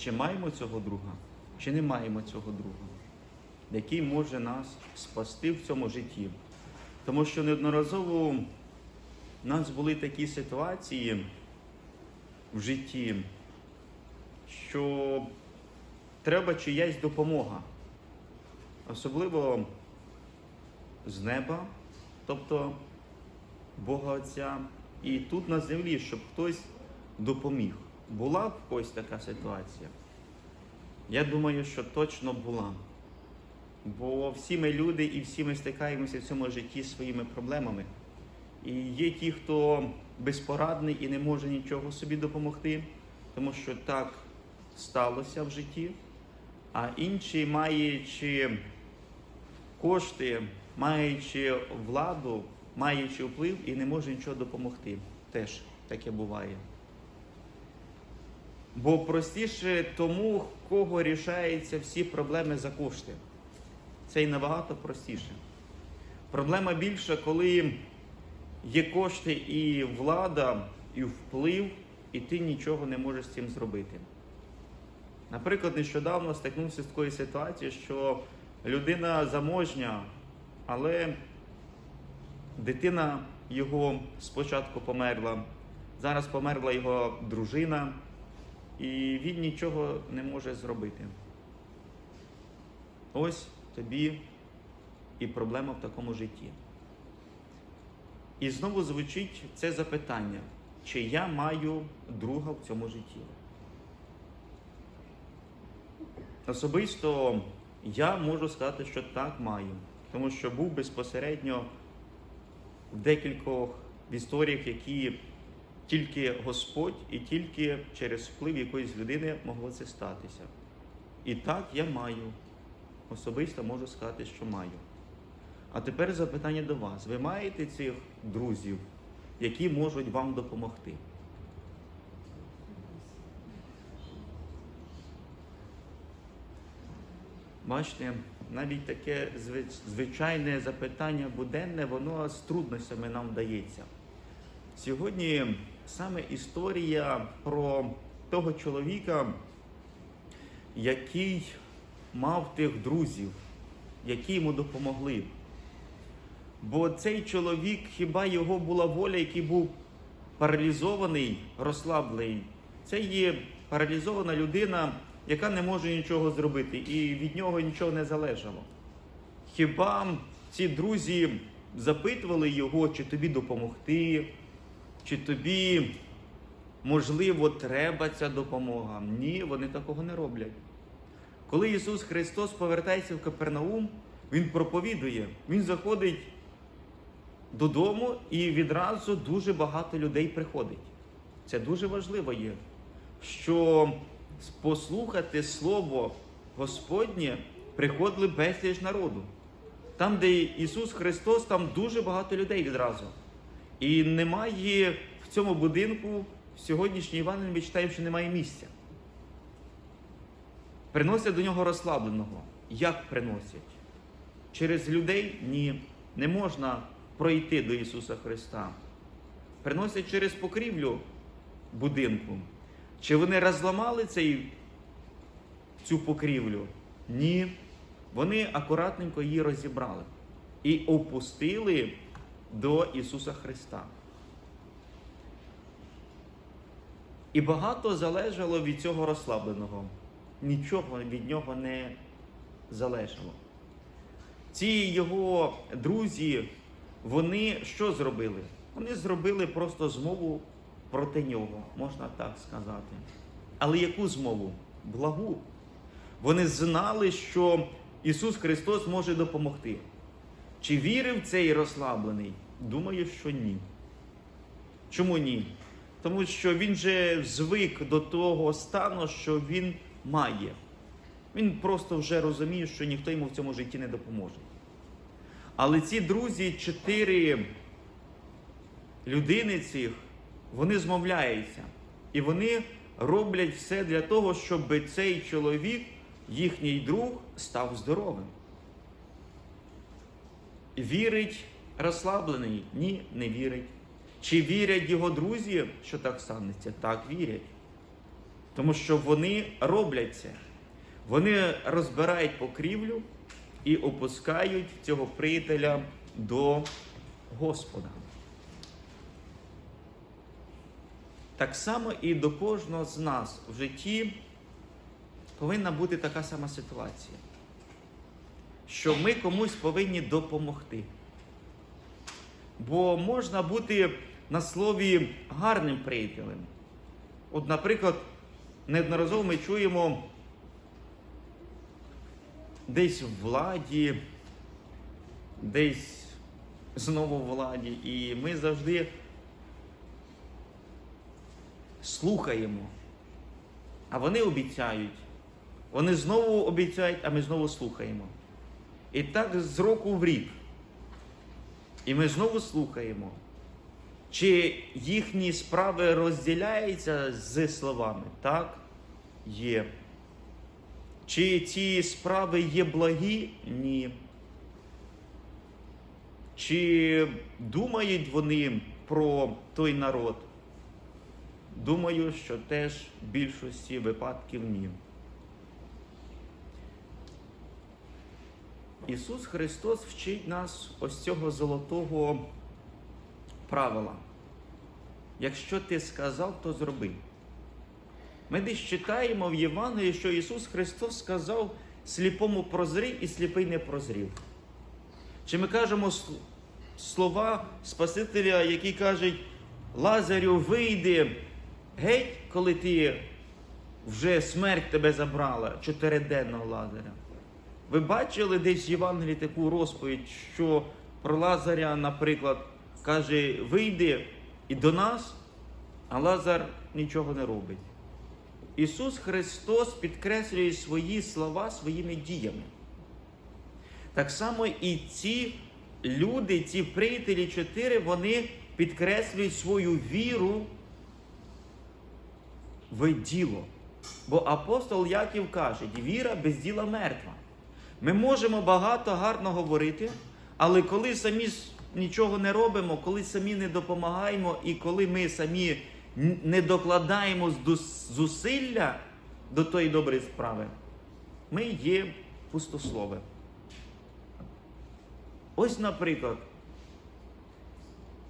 чи маємо цього друга, чи не маємо цього друга, який може нас спасти в цьому житті. Тому що неодноразово у нас були такі ситуації в житті, що треба чиясь допомога. Особливо з неба, тобто Бога Отця, і тут на землі, щоб хтось допоміг. Була в когось така ситуація? Я думаю, що точно була. Бо всі ми люди і всі ми стикаємося в цьому житті своїми проблемами. І є ті, хто безпорадний і не може нічого собі допомогти, тому що так сталося в житті, а інші, маючи кошти, маючи владу, маючи вплив і не може нічого допомогти. Теж таке буває. Бо простіше тому, в кого рішаються всі проблеми за кошти. Це і набагато простіше. Проблема більша, коли є кошти і влада, і вплив, і ти нічого не можеш з цим зробити. Наприклад, нещодавно стикнувся з такою ситуацією, що людина заможня, але дитина його спочатку померла, зараз померла його дружина, і він нічого не може зробити. Ось тобі і проблема в такому житті. І знову звучить це запитання, чи я маю друга в цьому житті. Особисто я можу сказати, що так маю, тому що був безпосередньо в декількох історіях, які тільки Господь і тільки через вплив якоїсь людини могло це статися. І так я маю. Особисто можу сказати, що маю. А тепер запитання до вас. Ви маєте цих друзів, які можуть вам допомогти? Бачите, навіть таке звичайне запитання буденне, воно з трудностями нам вдається. Сьогодні саме історія про того чоловіка, який мав тих друзів, які йому допомогли. Бо цей чоловік, хіба його була воля, який був паралізований, розслаблений. Це є паралізована людина, яка не може нічого зробити, і від нього нічого не залежало. Хіба ці друзі запитували його, чи тобі допомогти, чи тобі, можливо, треба ця допомога? Ні, вони такого не роблять. Коли Ісус Христос повертається в Капернаум, Він проповідує, Він заходить додому і відразу дуже багато людей приходить. Це дуже важливо є, що послухати Слово Господнє приходили безліч народу. Там, де Ісус Христос, там дуже багато людей відразу. І немає в цьому будинку в сьогоднішній Іван ми читаємо, що немає місця. Приносять до нього розслабленого. Як приносять? Через людей? Ні. Не можна пройти до Ісуса Христа. Приносять через покрівлю будинку. Чи вони розламали цей, цю покрівлю? Ні. Вони акуратненько її розібрали і опустили до Ісуса Христа. І багато залежало від цього розслабленого. Нічого від нього не залежало. Ці його друзі, вони що зробили? Вони зробили просто змову проти нього, можна так сказати. Але яку змову? Благу. Вони знали, що Ісус Христос може допомогти. Чи вірив цей розслаблений? Думаю, що ні. Чому ні? Тому що він же звик до того стану, що він має. Він просто вже розуміє, що ніхто йому в цьому житті не допоможе. Але ці друзі, чотири людини цих, вони змовляються. І вони роблять все для того, щоб цей чоловік, їхній друг, став здоровим. Вірить розслаблений? Ні, не вірить. Чи вірять його друзі, що так станеться? Так вірять. Тому що вони роблять це. Вони розбирають покрівлю і опускають цього приятеля до Господа. Так само і до кожного з нас в житті повинна бути така сама ситуація, що ми комусь повинні допомогти. Бо можна бути на слові гарним приятелем. От, наприклад, неодноразово ми чуємо десь в владі, десь знову в владі, і ми завжди слухаємо. А вони обіцяють. Вони знову обіцяють, а ми знову слухаємо. І так з року в рік. І ми знову слухаємо, чи їхні справи розділяються з словами? Так, є. Чи ці справи є благі? Ні. Чи думають вони про той народ? Думаю, що теж в більшості випадків ні. Ісус Христос вчить нас ось цього золотого правила. Якщо ти сказав, то зроби. Ми десь читаємо в Євангелії, що Ісус Христос сказав сліпому прозри і сліпий не прозрів. Чи ми кажемо слова Спасителя, які кажуть, Лазарю, вийди геть, коли ти вже смерть тебе забрала, чотириденного Лазаря. Ви бачили десь в Євангелії таку розповідь, що про Лазаря, наприклад, каже, вийди і до нас, а Лазар нічого не робить. Ісус Христос підкреслює свої слова своїми діями. Так само і ці люди, ці приятелі чотири, вони підкреслюють свою віру в діло. Бо апостол Яків каже, віра без діла мертва. Ми можемо багато гарно говорити, але коли самі нічого не робимо, коли самі не допомагаємо, і коли ми самі не докладаємо зусилля до тої доброї справи, ми є пустослови. Ось, наприклад,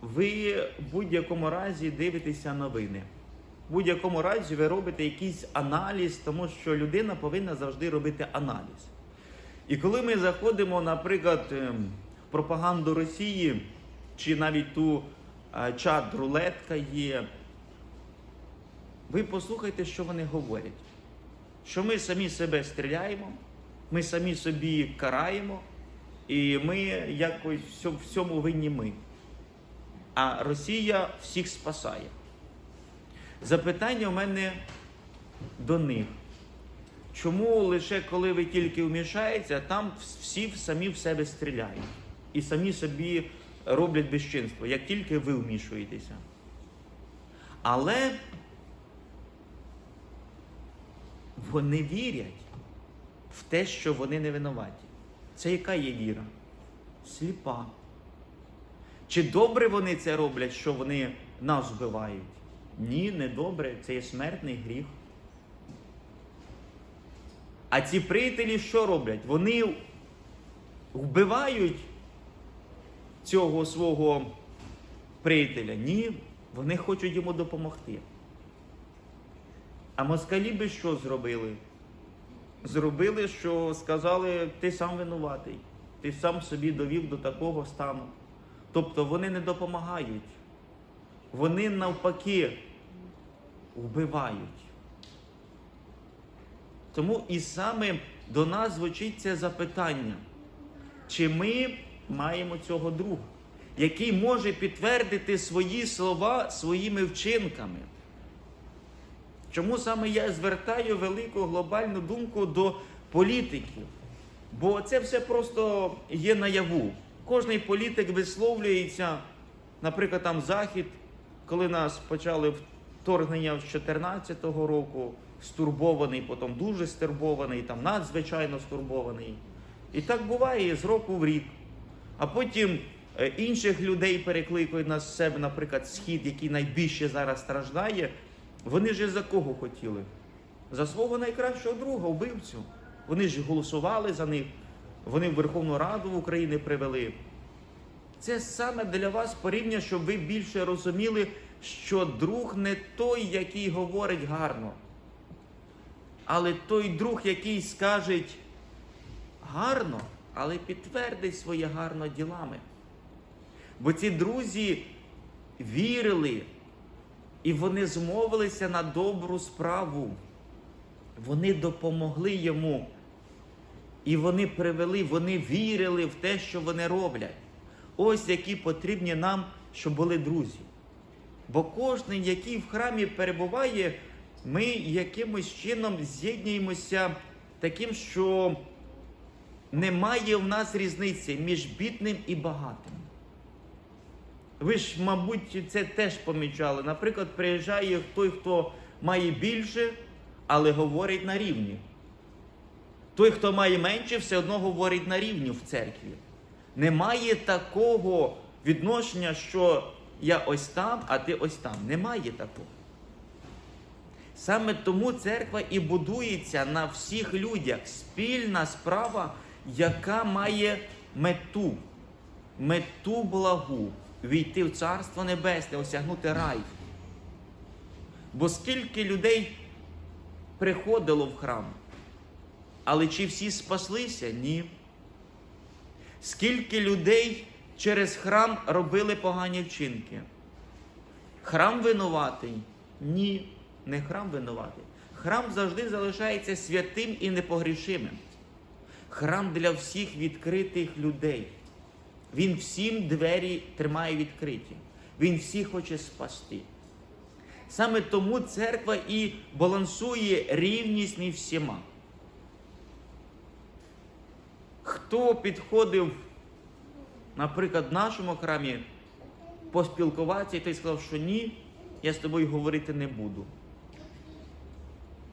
ви в будь-якому разі дивитеся новини. В будь-якому разі ви робите якийсь аналіз, тому що людина повинна завжди робити аналіз. І коли ми заходимо, наприклад, ем, в пропаганду Росії, чи навіть ту е, чат-рулетка є, ви послухайте, що вони говорять. Що ми самі себе стріляємо, ми самі собі караємо, і ми якось в цьому винні ми. А Росія всіх спасає. Запитання у мене до них. Чому лише коли ви тільки вмішаєтеся, там всі самі в себе стріляють і самі собі роблять безчинство, як тільки ви вмішуєтеся. Але вони вірять в те, що вони не винуваті. Це яка є віра? Сліпа. Чи добре вони це роблять, що вони нас вбивають? Ні, не добре, це є смертний гріх. А ці приятелі що роблять? Вони вбивають цього свого приятеля. Ні, вони хочуть йому допомогти. А москалі би що зробили? Зробили, що сказали, ти сам винуватий, ти сам собі довів до такого стану. Тобто вони не допомагають. Вони навпаки вбивають. Тому і саме до нас звучить це запитання, чи ми маємо цього друга, який може підтвердити свої слова своїми вчинками. Чому саме я звертаю велику глобальну думку до політиків? Бо це все просто є наяву. Кожний політик висловлюється, наприклад, там Захід, коли нас почали вторгнення з 2014 року, стурбований, потім дуже стурбований, там надзвичайно стурбований. І так буває з року в рік. А потім е, інших людей перекликають на себе, наприклад, схід, який найбільше зараз страждає. Вони ж за кого хотіли? за свого найкращого друга, вбивцю. Вони ж голосували за них, вони в Верховну Раду України привели. Це саме для вас порівняння, щоб ви більше розуміли, що друг не той, який говорить гарно, але той друг, який скаже гарно, але підтвердить своє гарно ділами. Бо ці друзі вірили, і вони змовилися на добру справу. Вони допомогли йому. І вони привели, вони вірили в те, що вони роблять. Ось які потрібні нам, щоб були друзі. Бо кожен, який в храмі перебуває, ми якимось чином з'єднуємося таким, що немає в нас різниці між бідним і багатим. Ви ж, мабуть, це теж помічали. Наприклад, приїжджає той, хто має більше, але говорить на рівні. Той, хто має менше, все одно говорить на рівні в церкві. Немає такого відношення, що я ось там, а ти ось там. Немає такого. Саме тому церква і будується на всіх людях. Спільна справа, яка має мету, мету благу війти в Царство Небесне, осягнути рай. Бо скільки людей приходило в храм, але чи всі спаслися? Ні. Скільки людей через храм робили погані вчинки? Храм винуватий? Ні, не храм винуватий. Храм завжди залишається святим і непогрішимим. Храм для всіх відкритих людей. Він всім двері тримає відкриті. Він всіх хоче спасти. Саме тому церква і балансує рівність між всіма. Хто підходив, наприклад, в нашому храмі поспілкуватися, і той сказав, що ні, я з тобою говорити не буду.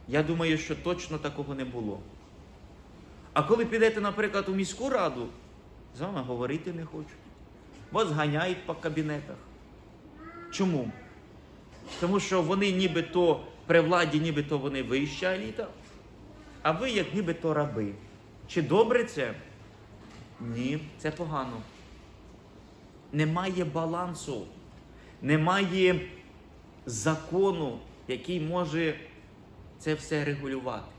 Я думаю, що точно такого не було. А коли підете, наприклад, у міську раду, з вами говорити не хочуть. Бо зганяють по кабінетах. Чому? Тому що вони нібито при владі, нібито вони вища еліта, а ви як нібито раби. Чи добре це? Ні, це погано. Немає балансу, немає закону, який може це все регулювати.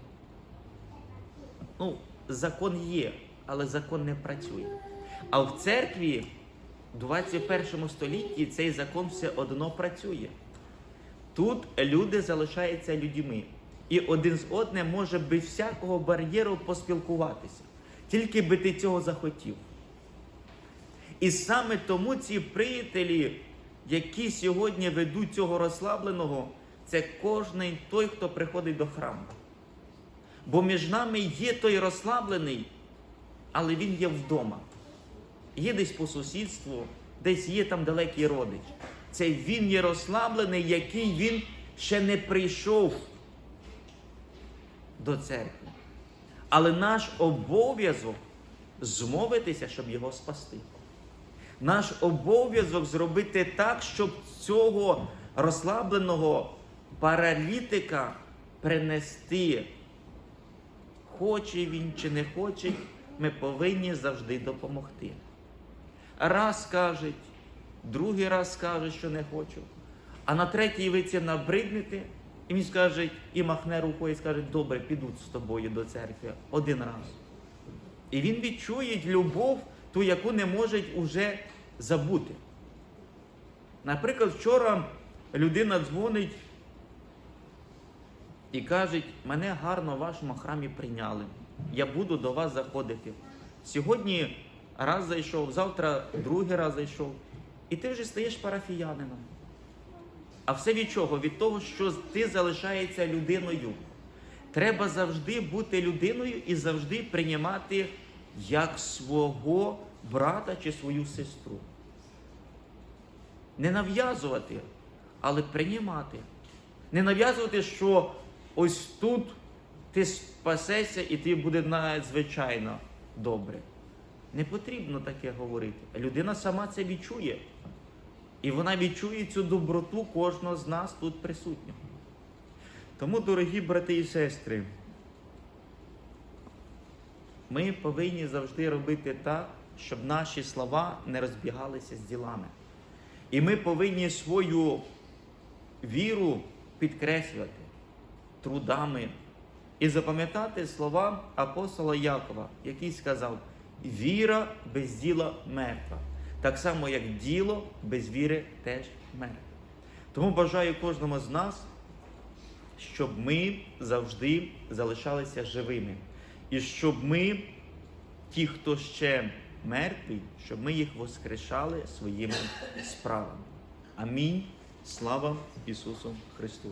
Ну, закон є, але закон не працює. А в церкві в 21 столітті цей закон все одно працює. Тут люди залишаються людьми. І один з одним може без всякого бар'єру поспілкуватися. Тільки би ти цього захотів. І саме тому ці приятелі, які сьогодні ведуть цього розслабленого, це кожний той, хто приходить до храму. Бо між нами є той розслаблений, але він є вдома. Є десь по сусідству, десь є там далекий родич. Це він є розслаблений, який він ще не прийшов до церкви. Але наш обов'язок змовитися, щоб його спасти. Наш обов'язок зробити так, щоб цього розслабленого паралітика принести. Хоче він чи не хоче, ми повинні завжди допомогти. Раз скажуть, другий раз скаже, що не хочу. А на третій ви це набриднете, і він скаже, і махне рукою і скаже, добре, підуть з тобою до церкви один раз. І він відчує любов, ту, яку не може уже забути. Наприклад, вчора людина дзвонить і каже, мене гарно в вашому храмі прийняли. Я буду до вас заходити. Сьогодні раз зайшов, завтра другий раз зайшов. І ти вже стаєш парафіянином. А все від чого? Від того, що ти залишаєшся людиною. Треба завжди бути людиною і завжди приймати як свого брата чи свою сестру. Не нав'язувати, але приймати. Не нав'язувати, що ось тут ти спасешся і ти буде надзвичайно добре. Не потрібно таке говорити. Людина сама це відчує. І вона відчує цю доброту кожного з нас тут присутнього. Тому, дорогі брати і сестри, ми повинні завжди робити так, щоб наші слова не розбігалися з ділами. І ми повинні свою віру підкреслювати трудами і запам'ятати слова апостола Якова, який сказав: віра без діла мертва. Так само, як діло без віри теж мертве. Тому бажаю кожному з нас, щоб ми завжди залишалися живими. І щоб ми, ті, хто ще мертві, щоб ми їх воскрешали своїми справами. Амінь. Слава Ісусу Христу!